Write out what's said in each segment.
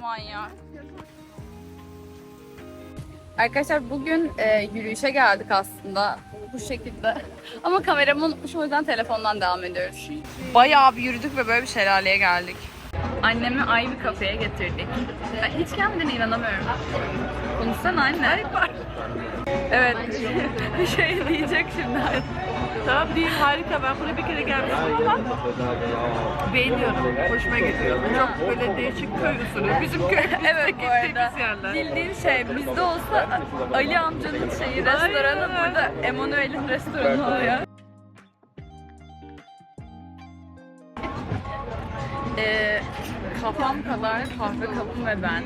Manyak. Arkadaşlar bugün e, yürüyüşe geldik aslında bu şekilde. Ama kameramı unutmuşum o yüzden telefondan devam ediyoruz. Bayağı bir yürüdük ve böyle bir şelaleye geldik. Annemi bir kafeye getirdik. Ben hiç kendine inanamıyorum. Konuşsana anne. Evet. bir şey diyecek şimdi. Tamam değil harika ben buraya bir kere gelmiştim ama beğeniyorum. Hoşuma gidiyor. Çok böyle değişik köy usulü. Bizim köy Evet bu arada. yerler. Bildiğin şey bizde olsa Ali amcanın şeyi restoranı burada Emanuel'in restoranı oluyor. Ee, kafam kadar kahve kabım ve ben.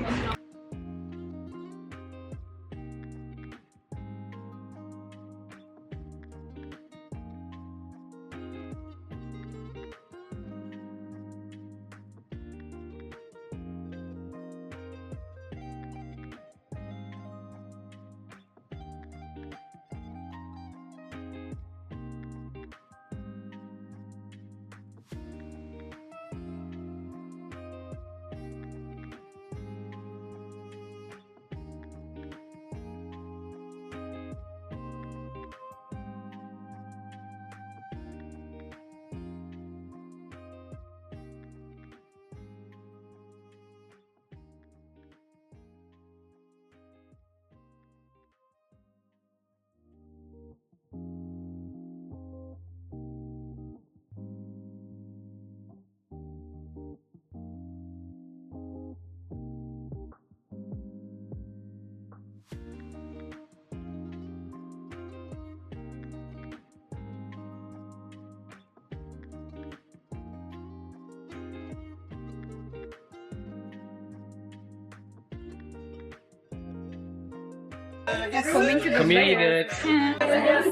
Coming to the Comedic.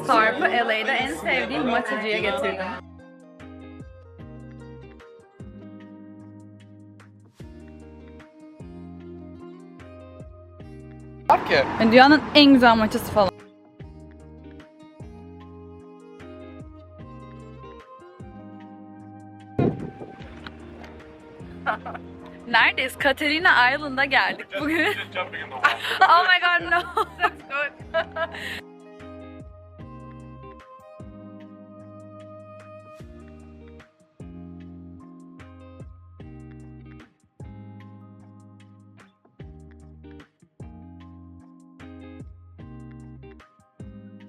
Sarp'ı LA'de en sevdiğim maçıcıya getirdim. Ya. Yani dünyanın en güzel maçısı falan. Neredeyiz? Katerina Island'a geldik bugün. oh my god no.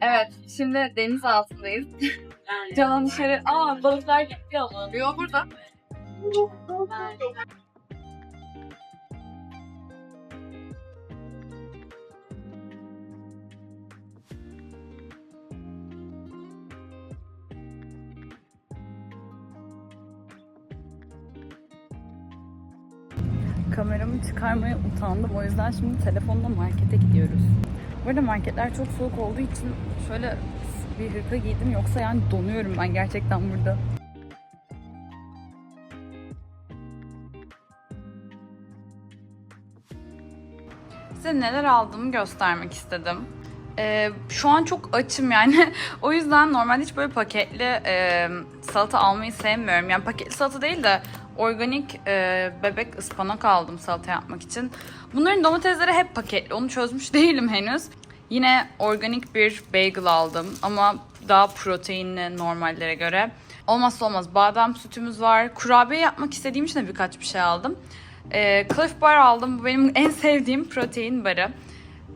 Evet, şimdi deniz altındayız. Canan dışarı, aa balıklar gitti ama. Yok burada. Kameramı çıkarmaya utandım. O yüzden şimdi telefonla markete gidiyoruz. Bu arada marketler çok soğuk olduğu için şöyle bir hırka giydim. Yoksa yani donuyorum ben gerçekten burada. Size neler aldığımı göstermek istedim. Ee, şu an çok açım yani. o yüzden normalde hiç böyle paketli e, salata almayı sevmiyorum. Yani paketli salata değil de organik e, bebek ıspanak aldım salata yapmak için. Bunların domatesleri hep paketli. Onu çözmüş değilim henüz. Yine organik bir bagel aldım ama daha proteinli normallere göre. Olmazsa olmaz badem sütümüz var. Kurabiye yapmak istediğim için de birkaç bir şey aldım. Ee, Cliff Bar aldım. Bu benim en sevdiğim protein barı.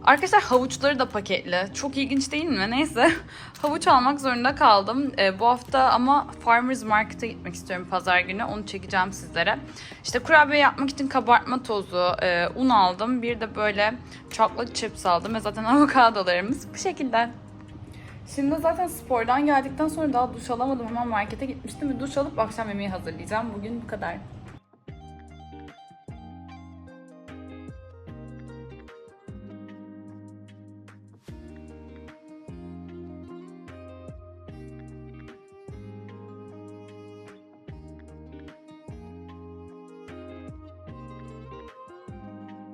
Arkadaşlar havuçları da paketli. Çok ilginç değil mi? Neyse. Havuç almak zorunda kaldım. Ee, bu hafta ama Farmers Market'e gitmek istiyorum pazar günü. Onu çekeceğim sizlere. İşte kurabiye yapmak için kabartma tozu, e, un aldım. Bir de böyle chocolate chips aldım. Ve zaten avokadolarımız bu şekilde. Şimdi zaten spordan geldikten sonra daha duş alamadım. Hemen markete gitmiştim ve duş alıp akşam yemeği hazırlayacağım. Bugün bu kadar.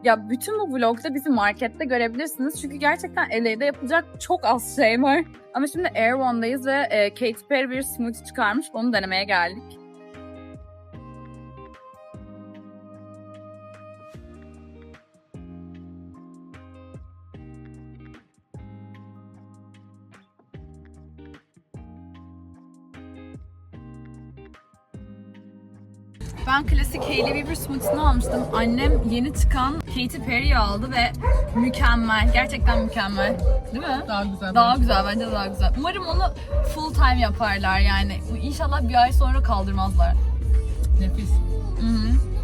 Ya bütün bu vlogda bizi markette görebilirsiniz. Çünkü gerçekten LA'de yapılacak çok az şey var. Ama şimdi Air One'dayız ve e, Katy Perry bir smoothie çıkarmış. Onu denemeye geldik. Ben klasik Hailey Bieber smoothiesini almıştım. Annem yeni çıkan Katy Perry aldı ve mükemmel. Gerçekten mükemmel. Değil mi? Daha güzel. Daha güzel bence daha güzel. Umarım onu full time yaparlar yani. İnşallah bir ay sonra kaldırmazlar. Nefis. Hı hı.